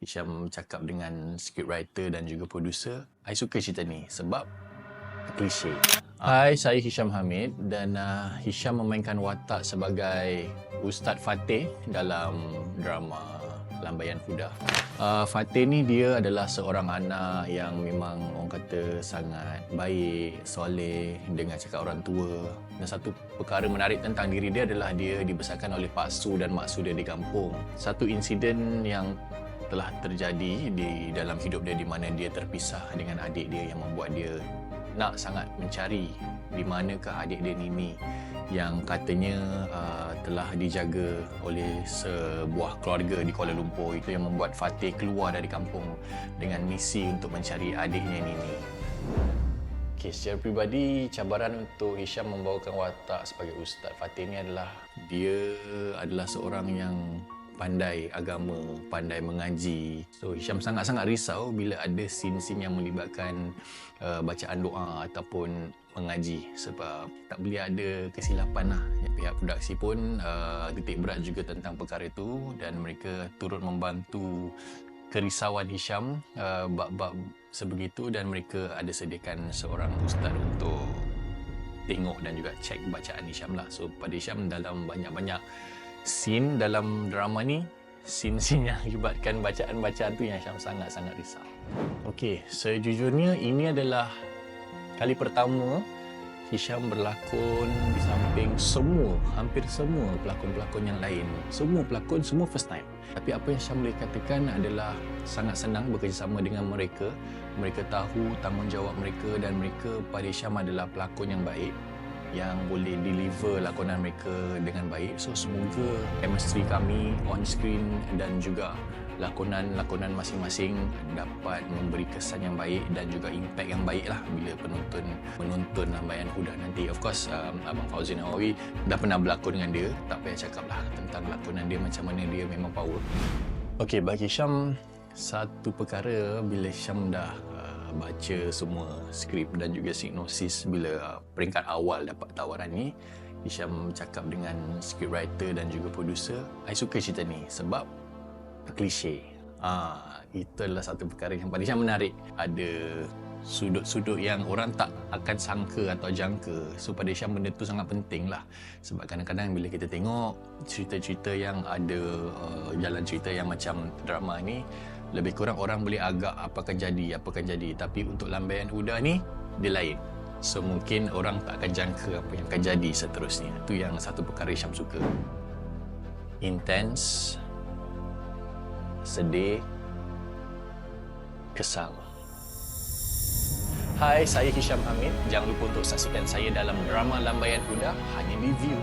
Hisham cakap dengan scriptwriter dan juga producer, I suka cerita ni sebab klise. Hai, saya Hisham Hamid dan uh, Hisham memainkan watak sebagai Ustaz Fateh dalam drama Lambaian Kuda. Uh, Fateh ni dia adalah seorang anak yang memang orang kata sangat baik, soleh, dengar cakap orang tua. Dan satu perkara menarik tentang diri dia adalah dia dibesarkan oleh Pak Su dan Mak Su dia di kampung. Satu insiden yang telah terjadi di dalam hidup dia di mana dia terpisah dengan adik dia yang membuat dia nak sangat mencari di manakah adik dia Nini yang katanya uh, telah dijaga oleh sebuah keluarga di Kuala Lumpur itu yang membuat Fatih keluar dari kampung dengan misi untuk mencari adiknya Nini. Okay, secara peribadi, cabaran untuk Hisham membawakan watak sebagai Ustaz Fatih ni adalah dia adalah seorang yang pandai agama, pandai mengaji. So Hisham sangat-sangat risau bila ada scene-scene yang melibatkan uh, bacaan doa ataupun mengaji sebab tak boleh ada kesilapan lah. Pihak produksi pun uh, titik berat juga tentang perkara itu dan mereka turut membantu kerisauan Hisham uh, bab-bab sebegitu dan mereka ada sediakan seorang ustaz untuk tengok dan juga cek bacaan Hisham lah. So pada Hisham dalam banyak-banyak scene dalam drama ni scene-scene yang libatkan bacaan-bacaan tu yang Syam sangat-sangat risau. Okey, sejujurnya ini adalah kali pertama Hisham berlakon di samping semua, hampir semua pelakon-pelakon yang lain. Semua pelakon, semua first time. Tapi apa yang Syam boleh katakan adalah sangat senang bekerjasama dengan mereka. Mereka tahu tanggungjawab mereka dan mereka pada Syam adalah pelakon yang baik yang boleh deliver lakonan mereka dengan baik. So semoga chemistry kami on screen dan juga lakonan-lakonan masing-masing dapat memberi kesan yang baik dan juga impact yang baik lah bila penonton menonton Lambaian Huda nanti. Of course, um, Abang Fauzi Nawawi dah pernah berlakon dengan dia. Tak payah cakap lah tentang lakonan dia macam mana dia memang power. Okay, bagi Syam, satu perkara bila Syam dah baca semua skrip dan juga sinopsis bila uh, peringkat awal dapat tawaran ni. Hisham cakap dengan scriptwriter dan juga producer I suka cerita ni sebab klise. Ah, itu adalah satu perkara yang Hisham menarik. Ada sudut-sudut yang orang tak akan sangka atau jangka so pada Hisham benda tu sangat penting lah sebab kadang-kadang bila kita tengok cerita-cerita yang ada uh, jalan cerita yang macam drama ni lebih kurang orang boleh agak apa akan jadi, apa akan jadi. Tapi untuk lambaian Huda ni, dia lain. So mungkin orang tak akan jangka apa yang akan jadi seterusnya. Itu yang satu perkara Syam suka. Intense, sedih, kesal. Hai, saya Hisham Hamid. Jangan lupa untuk saksikan saya dalam drama Lambaian Huda hanya di View.